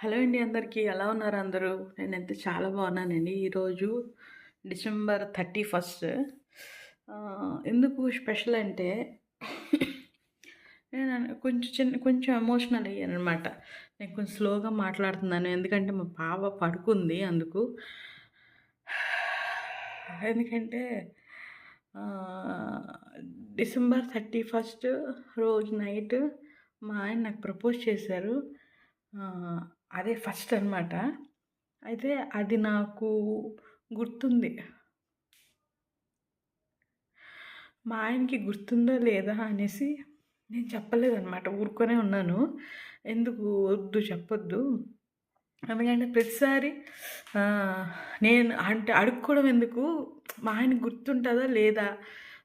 Hello అండి అందరికీ. ఎలా ఉన్నారు అందరూ? నేనైతే చాలా బాగున్నానండి. ఈరోజు డిసెంబర్ థర్టీ ఫస్ట్. ఎందుకు స్పెషల్ అంటే నేను కొంచెం చిన్న కొంచెం ఎమోషనల్ అయ్యాను అనమాట నేను కొంచెం స్లోగా మాట్లాడుతున్నాను. ఎందుకంటే మా పాప పడుకుంది అందుకు. ఎందుకంటే డిసెంబర్ థర్టీ ఫస్ట్ రోజు నైట్ మా ఆయన నాకు ప్రపోజ్ చేశారు. అదే ఫస్ట్ అనమాట అయితే అది నాకు గుర్తుంది. మా ఆయనకి గుర్తుందా లేదా అనేసి నేను చెప్పలేదన్నమాట. ఊరుకొనే ఉన్నాను. ఎందుకు వద్దు చెప్పొద్దు. ఎందుకంటే ప్రతిసారి నేను అంటే అడుక్కోవడం ఎందుకు? మా ఆయన గుర్తుంటుందా లేదా?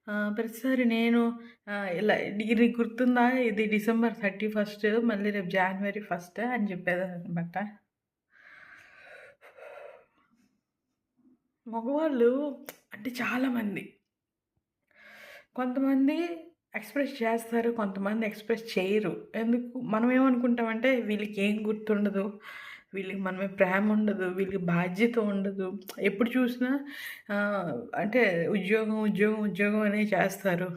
ప్రతిసారి నేను ఇలా ఇది గుర్తుందా? ఇది డిసెంబర్ థర్టీ ఫస్ట్ మళ్ళీ రేపు జనవరి ఫస్ట్ అని చెప్పేదన్నమాట మగవాళ్ళు అంటే చాలామంది. కొంతమంది ఎక్స్ప్రెస్ చేస్తారు కొంతమంది ఎక్స్ప్రెస్ చేయరు. ఎందుకు? మనం ఏమనుకుంటామంటే వీళ్ళకి ఏం గుర్తుండదు. వీళ్ళకి మనమే ప్రేమ ఉండదు వీళ్ళకి బాధ్యత ఉండదు. ఎప్పుడు చూసినా అంటే ఉద్యోగం ఉద్యోగం ఉద్యోగం అనే చేస్తారు.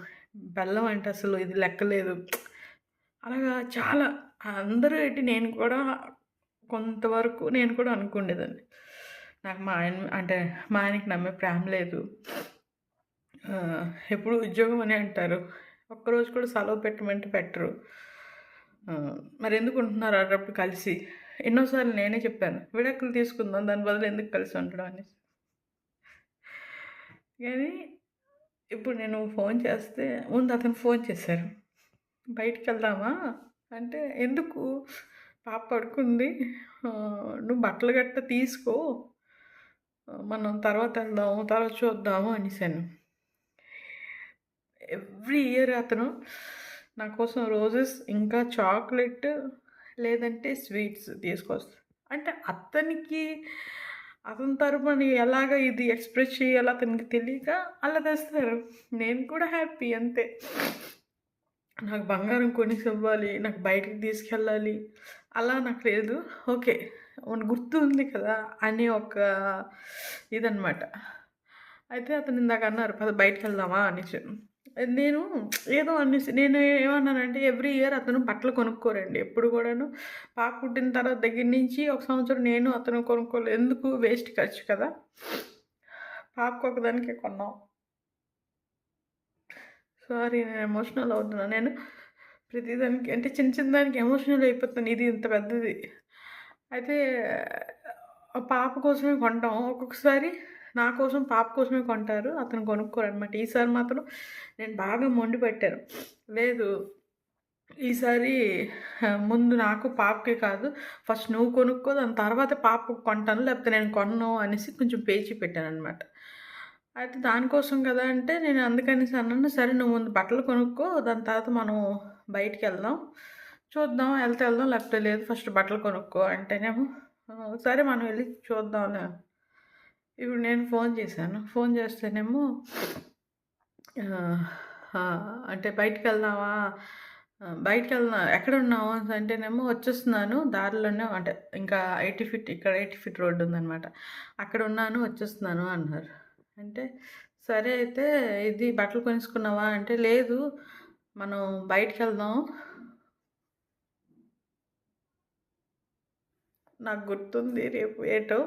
బెల్లం అంటే అసలు ఇది లెక్కలేదు. అలాగా చాలా అందరూ ఏంటి నేను కూడా కొంతవరకు నేను కూడా అనుకునేదాన్ని నాకు మా ఆయన అంటే మా ఆయనకి నమ్మే ప్రేమ లేదు. ఎప్పుడు ఉద్యోగం అని అంటారు. ఒక్కరోజు కూడా సెలవు పెట్టమంటే పెట్టరు. మరి ఎందుకు ఉంటున్నారు అప్పుడు కలిసి? ఎన్నోసార్లు నేనే చెప్పాను విడాకులు తీసుకుందాం దాని బదులు ఎందుకు కలిసి ఉండడం అనేసి. కానీ ఇప్పుడు నేను ఫోన్ చేస్తే ముందు అతను ఫోన్ చేశారు. బయటికి వెళ్దామా? అంటే ఎందుకు? పాప పడుకుంది. నువ్వు బట్టలు గట్ట తీసుకో. మనం తర్వాత వెళ్దాము తర్వాత చూద్దాము అనేసాను. ఎవ్రీ ఇయర్ అతను నా కోసం రోజెస్ ఇంకా చాక్లెట్ లేదంటే స్వీట్స్ తీసుకొస్తా అంటే అతనికి అతని తరపున ఎలాగ ఇది ఎక్స్ప్రెస్ చేయాలో అతనికి తెలియక అలా తెస్తారు. నేను కూడా హ్యాపీ అంతే. నాకు బంగారం కొనిసి ఇవ్వాలి నాకు బయటికి తీసుకెళ్ళాలి అలా నాకు లేదు. ఓకే గుర్తు ఉంది కదా అని ఒక ఇదనమాట అయితే అతను ఇందాక అన్నారు పద బయటికి వెళ్దామా అని నేను ఏదో అన్ని నేను ఏమన్నానంటే ఎవ్రీ ఇయర్ అతను బట్టలు కొనుక్కోరండి. ఎప్పుడు కూడాను పాప పుట్టిన తర్వాత దగ్గర నుంచి ఒక సంవత్సరం నేను అతను కొనుక్కోలేదు ఎందుకు? వేస్ట్ ఖర్చు కదా. పాపకు ఒకదానికే కొన్నాం. సారీ నేను ఎమోషనల్ అవుతున్నాను. నేను ప్రతిదానికి అంటే చిన్న చిన్న దానికి ఎమోషనల్ అయిపోతాను ఇది ఇంత పెద్దది. అయితే పాప కోసమే కొంటాం. ఒక్కొక్కసారి నా కోసం పాప కోసమే కొంటారు. అతను కొనుక్కోరు అనమాట ఈసారి మాత్రం నేను బాగా మొండి పెట్టాను. లేదు ఈసారి ముందు నాకు పాపకి కాదు. ఫస్ట్ నువ్వు కొనుక్కో దాని తర్వాత పాపకు కొంటాను. లేకపోతే నేను కొనను అనేసి కొంచెం పేచి పెట్టాను అనమాట అయితే దానికోసం కదా అంటే నేను అందుకనేసి అన్నాను సరే నువ్వు ముందు బట్టలు కొనుక్కో దాని తర్వాత మనం బయటికి వెళ్దాం. చూద్దాం వెళ్తే వెళ్దాం లేకపోతే లేదు ఫస్ట్ బట్టలు కొనుక్కో అంటేనేమో సరే మనం వెళ్ళి చూద్దాం ఇప్పుడు నేను ఫోన్ చేశాను. ఫోన్ చేస్తేనేమో అంటే బయటికి వెళ్దామా ఆ, బయటికి వెళ్దాం ఎక్కడ ఉన్నావు అంటేనేమో వచ్చేస్తున్నాను దారిలోనే అంటే ఇంకా ఎయిటీ ఫీట్ ఇక్కడ ఎయిటీ ఫీట్ రోడ్డు ఉందన్నమాట. అక్కడ ఉన్నాను వచ్చేస్తున్నాను అన్నారు. అంటే సరే అయితే ఇది బట్టలు కొనుక్కున్నావా అంటే లేదు మనం బయటికి వెళ్దాం నాకు గుర్తుంది రేపు ఏటో.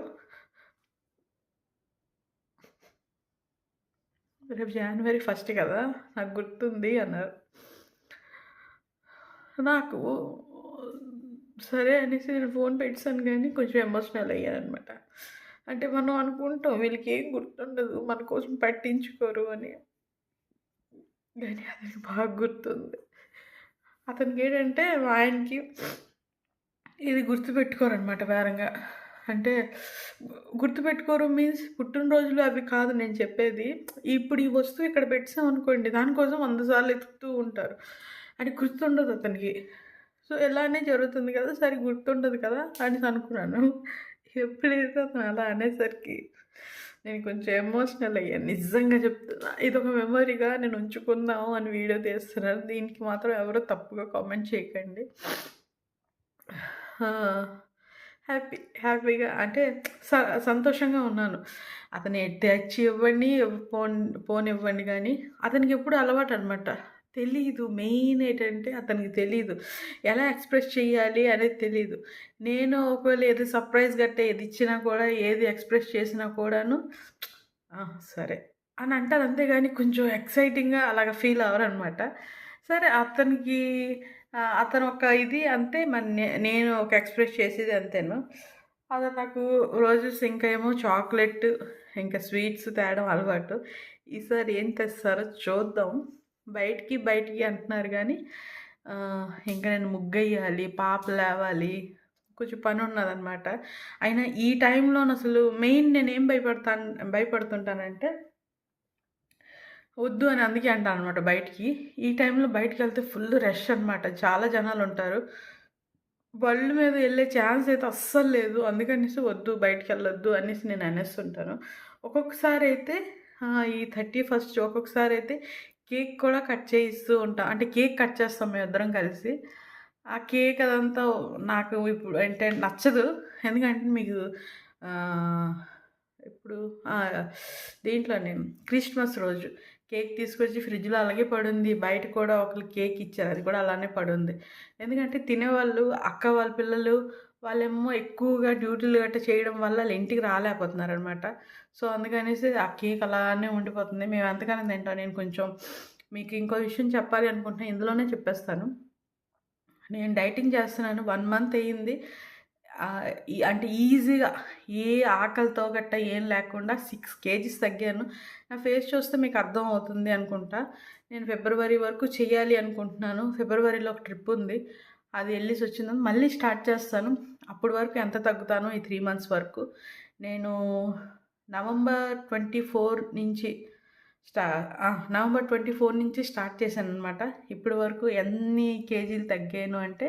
రేపు జనవరి ఫస్ట్ కదా? నాకు గుర్తుంది అన్నారు. నాకు సరే అనేసి నేను ఫోన్ పెట్టాను కానీ కొంచెం ఎమోషనల్ అయ్యాను అనమాట అంటే మనం అనుకుంటాం వీళ్ళకి ఏం గుర్తుండదు మన కోసం పట్టించుకోరు అని. కానీ అతనికి బాగా గుర్తుంది. అతనికి ఏంటంటే మా ఆయనకి ఇది గుర్తుపెట్టుకోరనమాట వేరంగా అంటే గుర్తుపెట్టుకోరు మీన్స్ పుట్టినరోజులు అవి కాదు నేను చెప్పేది. ఇప్పుడు ఈ వస్తువు ఇక్కడ పెట్టాం అనుకోండి దానికోసం వంద సార్లు ఎత్తుతూ ఉంటారు. అని గుర్తుండదు అతనికి. సో ఎలానే జరుగుతుంది కదా సరే గుర్తుండదు కదా అని అనుకున్నాను. ఎప్పుడైతే అతను అలా అనేసరికి నేను కొంచెం ఎమోషనల్ అయ్యాను. నిజంగా చెప్తున్నా ఇది ఒక మెమరీగా నేను ఉంచుకుందాము అని వీడియో తీస్తున్నాను దీనికి మాత్రం ఎవరో తప్పుగా కామెంట్ చేయకండి. హ్యాపీ హ్యాపీగా అంటే స సంతోషంగా ఉన్నాను. అతను తెచ్చి ఇవ్వండి పోన్ ఇవ్వండి కానీ అతనికి ఎప్పుడు అలవాటు అనమాట తెలీదు మెయిన్ ఏంటంటే అతనికి తెలీదు. ఎలా ఎక్స్ప్రెస్ చేయాలి అనేది తెలీదు. నేను ఒకవేళ ఏది సర్ప్రైజ్ గట్టే ఏది ఇచ్చినా కూడా ఏది ఎక్స్ప్రెస్ చేసినా కూడాను సరే. అని అంటారు. అంతేగాని కొంచెం ఎక్సైటింగ్గా అలాగ ఫీల్ అవ్వరు అనమాట సరే అతనికి అతను ఒక ఇది అంతే మన నేను ఒక ఎక్స్ప్రెస్ చేసేది అంతేను అతను నాకు రోజు ఇంకా ఏమో చాక్లెట్ ఇంకా స్వీట్స్ తేడం అలవాటు. ఈసారి ఏం తెస్తారో చూద్దాం. బయటికి బయటికి అంటున్నారు కానీ ఇంకా నేను ముగ్గయ్యాలి పాప లేవాలి కొంచెం పని ఉన్నదనమాట అయినా ఈ టైంలో అసలు మెయిన్ నేనేం భయపడతా భయపడతాను భయపడుతుంటానంటే వద్దు అని అందుకే అంటాను అనమాట బయటికి. ఈ టైంలో బయటికి వెళ్తే ఫుల్ రష్ అనమాట చాలా జనాలు ఉంటారు. బళ్ళు మీద వెళ్ళే ఛాన్స్ అయితే అస్సలు లేదు. అందుకనేసి వద్దు బయటికి వెళ్ళొద్దు అనేసి నేను అనేస్తుంటాను. ఒక్కొక్కసారి అయితే ఈ థర్టీ ఫస్ట్ ఒక్కొక్కసారి అయితే కేక్ కూడా కట్ చేయిస్తూ ఉంటాం. అంటే కేక్ కట్ చేస్తాం మేము ఇద్దరం కలిసి. ఆ కేక్ అదంతా నాకు ఇప్పుడు అంటే నచ్చదు. ఎందుకంటే మీకు ఇప్పుడు దీంట్లో నేను క్రిస్మస్ రోజు. కేక్ తీసుకొచ్చి ఫ్రిడ్జ్లో అలాగే పడుంది. బయట కూడా ఒకరు కేక్ ఇచ్చారు. అది కూడా అలానే పడుంది. ఎందుకంటే తినేవాళ్ళు అక్క వాళ్ళ పిల్లలు వాళ్ళేమో ఎక్కువగా డ్యూటీలు గట్రా చేయడం వల్ల వాళ్ళ ఇంటికి రాలేకపోతున్నారు అనమాట సో అందుకనేసి ఆ కేక్ అలానే ఉండిపోతుంది. మేము ఎంతగానో తింటాం. నేను కొంచెం మీకు ఇంకో విషయం చెప్పాలి అనుకుంటున్నాను ఇందులోనే చెప్పేస్తాను. నేను డైటింగ్ చేస్తున్నాను. వన్ మంత్ అయ్యింది. అంటే ఈజీగా ఏ ఆకలితో గట్ట ఏం లేకుండా సిక్స్ కేజీస్ తగ్గాను. నా ఫేస్ చూస్తే మీకు అర్థం అవుతుంది అనుకుంటా. నేను ఫిబ్రవరి వరకు చేయాలి అనుకుంటున్నాను. ఫిబ్రవరిలో ఒక ట్రిప్ ఉంది. అది వెళ్ళేసి వచ్చిందని మళ్ళీ స్టార్ట్ చేస్తాను. అప్పటి వరకు ఎంత తగ్గుతానో ఈ త్రీ మంత్స్ వరకు. నేను నవంబర్ ట్వంటీ ఫోర్ నుంచి స్టా నవంబర్ ట్వంటీ ఫోర్ నుంచి స్టార్ట్ చేశాను అనమాట ఇప్పటి వరకు ఎన్ని కేజీలు తగ్గాను అంటే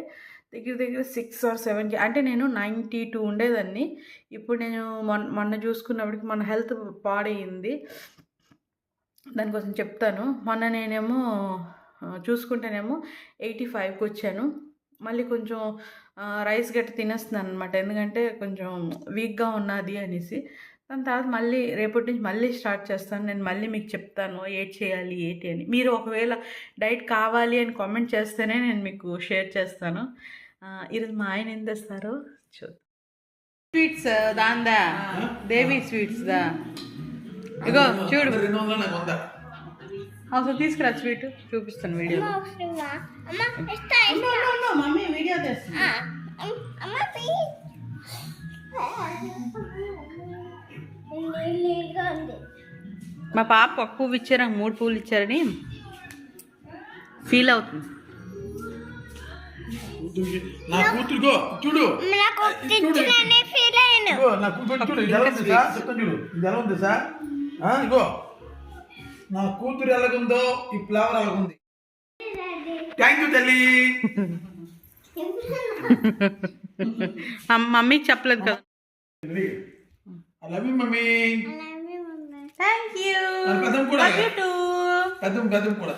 దగ్గర దగ్గర సిక్స్ ఆర్ సెవెన్ అంటే నేను నైంటీ టూ ఉండేదాన్ని. ఇప్పుడు నేను మొన్న మొన్న చూసుకున్నప్పటికి మన హెల్త్ పాడైంది దానికోసం చెప్తాను. మొన్న నేనేమో చూసుకుంటేనేమో ఎయిటీ ఫైవ్కి వచ్చాను. మళ్ళీ కొంచెం రైస్ గట్టి తినేస్తున్నాను అనమాట ఎందుకంటే కొంచెం వీక్గా ఉన్నది అనేసి. దాని తర్వాత మళ్ళీ రేపటి నుంచి మళ్ళీ స్టార్ట్ చేస్తాను. నేను మళ్ళీ మీకు చెప్తాను ఏది చేయాలి ఏంటి అని. మీరు ఒకవేళ డైట్ కావాలి అని కామెంట్ చేస్తేనే నేను మీకు షేర్ చేస్తాను. ఈరోజు మా ఆయన ఏం తెస్తారో చూద్దాం. స్వీట్స్ దాందా? దేవి స్వీట్స్ దా? ఇగో చూడు. అసలు తీసుకురా స్వీట్ చూపిస్తాను వీడియో మమ్మీ వీడియో మా పాప ఒక పువ్వు ఇచ్చారు మూడు పువ్వులు ఇచ్చారని ఫీల్ అవుతుంది. నా కూతురుగో చూడు. నా కూతురు చూడు ఇది ఎలా ఉంది సార్? చెప్తాను చూడు ఇది ఎలా ఉంది సార్? ఆ, ఇగో. నా కూతురు ఎలాగుందో ఈ ఫ్లవర్ ఎలాగుంది? థ్యాంక్ యూ తల్లి. మమ్మీకి చెప్పలేదు కదా. I love you mummy. అలాగే మమ్మీ. థ్యాంక్ యూ పెద్దం కూడా టూ పెద్దం పెద్దం కూడా.